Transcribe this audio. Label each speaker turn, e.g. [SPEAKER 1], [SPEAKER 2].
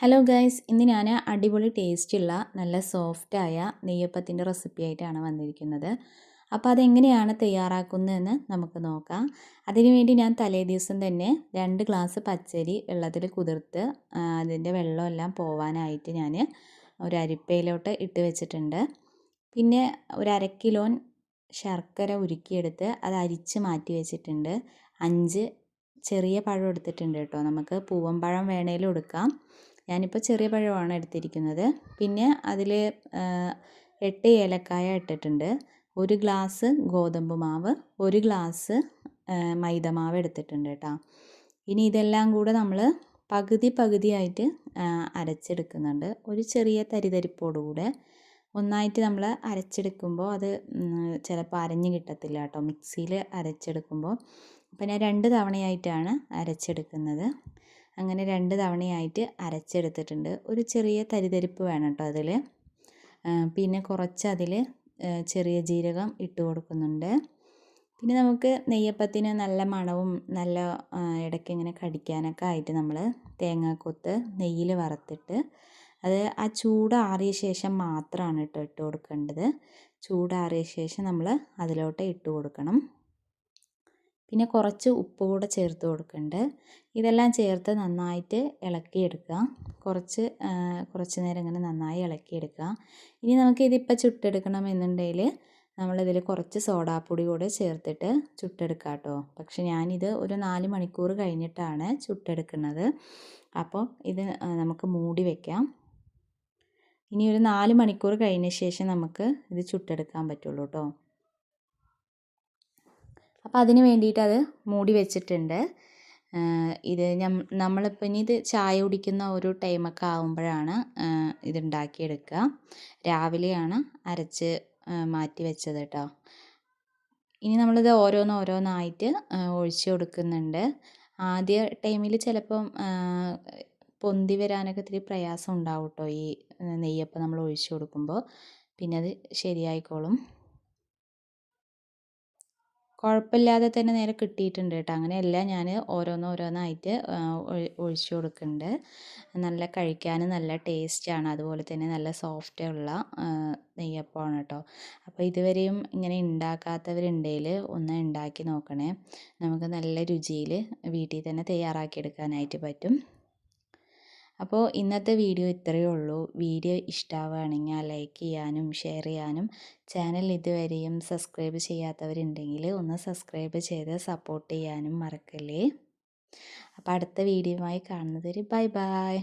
[SPEAKER 1] Hello guys ഇന്ന് ഞാൻ അടിപൊളി ടേസ്റ്റുള്ള നല്ല സോഫ്റ്റായ നെയ്യപ്പത്തിന്റെ റെസിപ്പി ആയിട്ടാണ് വന്നിരിക്കുന്നത്. അപ്പോൾ അതെങ്ങനെയാണ് തയ്യാറാക്കുന്നതെന്ന് നമുക്ക് നോക്കാം. അതിനുവേണ്ടി ഞാൻ തലേ ദിവസം തന്നെ രണ്ട് ഗ്ലാസ് പച്ചരി വെള്ളത്തിൽ കുതിർത്ത് അതിന്റെ വെള്ളമെല്ലാം പോവാനായിട്ട് ഞാൻ ഒരു അരിപ്പയിലോട്ട് ഇട്ട് വെച്ചിട്ടുണ്ട്. പിന്നെ ഒരു അര കിലോൻ ശർക്കര ഉരുക്കിയെടുത്ത് അത് അരിച്ച് മാറ്റി വെച്ചിട്ടുണ്ട്. അഞ്ച് ചെറിയ പഴം എടുത്തിട്ടുണ്ട് കേട്ടോ. നമുക്ക് പൂവൻ പഴം വേണേലും എടുക്കാം. ഞാനിപ്പോൾ ചെറിയ പഴമാണ് എടുത്തിരിക്കുന്നത്. പിന്നെ അതിൽ എട്ട് ഏലക്കായ ഇട്ടിട്ടുണ്ട്. ഒരു ഗ്ലാസ് ഗോതമ്പ് മാവ് ഒരു ഗ്ലാസ് മൈദ മാവ് എടുത്തിട്ടുണ്ട് കേട്ടോ. ഇനി ഇതെല്ലാം കൂടെ നമ്മൾ പകുതി പകുതിയായിട്ട് അരച്ചെടുക്കുന്നുണ്ട്. ഒരു ചെറിയ തരിതരിപ്പോടുകൂടെ ഒന്നായിട്ട് നമ്മൾ അരച്ചെടുക്കുമ്പോൾ അത് ചിലപ്പോൾ അരഞ്ഞ് കിട്ടത്തില്ല കേട്ടോ. മിക്സിയിൽ അരച്ചെടുക്കുമ്പോൾ. അപ്പോൾ ഞാൻ രണ്ട് തവണയായിട്ടാണ് അരച്ചെടുക്കുന്നത്. അങ്ങനെ രണ്ട് തവണയായിട്ട് അരച്ചെടുത്തിട്ടുണ്ട്. ഒരു ചെറിയ തരിതരിപ്പ് വേണം കേട്ടോ അതിൽ പിന്നെ കുറച്ച് അതിൽ ചെറിയ ജീരകം ഇട്ട് കൊടുക്കുന്നുണ്ട്. പിന്നെ നമുക്ക് നെയ്യപ്പത്തിന് നല്ല മണവും നല്ല ഇടയ്ക്ക് ഇങ്ങനെ കടിക്കാനൊക്കെ ആയിട്ട് നമ്മൾ തേങ്ങാക്കൊത്ത് നെയ്യിൽ വറുത്തിട്ട് അത് ആ ചൂടാറിയ ശേഷം മാത്രമാണ് കേട്ടോ ഇട്ട് കൊടുക്കേണ്ടത്. ചൂടാറിയ ശേഷം നമ്മൾ അതിലോട്ട് ഇട്ട് കൊടുക്കണം. പിന്നെ കുറച്ച് ഉപ്പ് കൂടെ ചേർത്ത് കൊടുക്കുന്നുണ്ട് ഇതെല്ലാം ചേർത്ത് നന്നായിട്ട് ഇളക്കിയെടുക്കുക. കുറച്ച് കുറച്ച് നേരം ഇങ്ങനെ നന്നായി ഇളക്കിയെടുക്കുക. ഇനി നമുക്ക് ഇതിപ്പോൾ ചുട്ടെടുക്കണം എന്നുണ്ടെങ്കിൽ നമ്മളിതിൽ കുറച്ച് സോഡാപ്പൊടി കൂടെ ചേർത്തിട്ട് ചുട്ടെടുക്കുക കേട്ടോ. പക്ഷെ ഞാനിത് ഒരു നാല് മണിക്കൂർ കഴിഞ്ഞിട്ടാണ് ചുട്ടെടുക്കുന്നത്. അപ്പോൾ ഇത് നമുക്ക് മൂടി വയ്ക്കാം ഇനി ഒരു നാല് മണിക്കൂർ കഴിഞ്ഞ ശേഷം നമുക്ക് ഇത് ചുട്ടെടുക്കാൻ പറ്റുള്ളൂ കേട്ടോ. അപ്പോൾ അതിന് വേണ്ടിയിട്ട് അത് മൂടി വെച്ചിട്ടുണ്ട്. ഇത് നമ്മളിപ്പോൾ ഇനി ഇത് ചായ കുടിക്കുന്ന ഒരു ടൈമൊക്കെ ആകുമ്പോഴാണ് ഇത് ഉണ്ടാക്കിയെടുക്കുക രാവിലെയാണ് അരച്ച് മാറ്റി വെച്ചത് കേട്ടോ ഇനി നമ്മളിത് ഓരോന്ന് ഓരോന്നായിട്ട് ഒഴിച്ച് കൊടുക്കുന്നുണ്ട്. ആദ്യ ടൈമിൽ ചിലപ്പം പൊന്തി വരാനൊക്കെ ഇത്തിരി പ്രയാസം ഉണ്ടാവും കേട്ടോ ഈ നെയ്യപ്പം നമ്മൾ ഒഴിച്ചു കൊടുക്കുമ്പോൾ പിന്നെ അത് ശരിയായിക്കോളും. കുഴപ്പമില്ലാതെ തന്നെ നേരെ കിട്ടിയിട്ടുണ്ട് കേട്ടോ. അങ്ങനെയല്ല ഞാൻ ഓരോന്നോരോന്നായിട്ട് ഒഴിച്ചു കൊടുക്കുന്നുണ്ട്. നല്ല കഴിക്കാൻ നല്ല ടേസ്റ്റാണ് അതുപോലെ തന്നെ നല്ല സോഫ്റ്റ് ഉള്ള നെയ്യപ്പമാണ് കേട്ടോ. അപ്പോൾ ഇതുവരെയും ഇങ്ങനെ ഉണ്ടാക്കാത്തവരുണ്ടെങ്കിൽ ഒന്ന് ഉണ്ടാക്കി നോക്കണേ. നമുക്ക് നല്ല രുചിയിൽ വീട്ടിൽ തന്നെ തയ്യാറാക്കിയെടുക്കാനായിട്ട് പറ്റും. അപ്പോൾ ഇന്നത്തെ വീഡിയോ ഇത്രയേ ഉള്ളൂ. വീഡിയോ ഇഷ്ടമാവുകയാണെങ്കിൽ ലൈക്ക് ചെയ്യാനും ഷെയർ ചെയ്യാനും ചാനൽ ഇതുവരെയും സബ്സ്ക്രൈബ് ചെയ്യാത്തവരുണ്ടെങ്കിൽ ഒന്ന് സബ്സ്ക്രൈബ് ചെയ്ത് സപ്പോർട്ട് ചെയ്യാനും മറക്കല്ലേ. അപ്പോൾ അടുത്ത വീഡിയോയുമായി കാണുന്നത് ബൈ ബൈ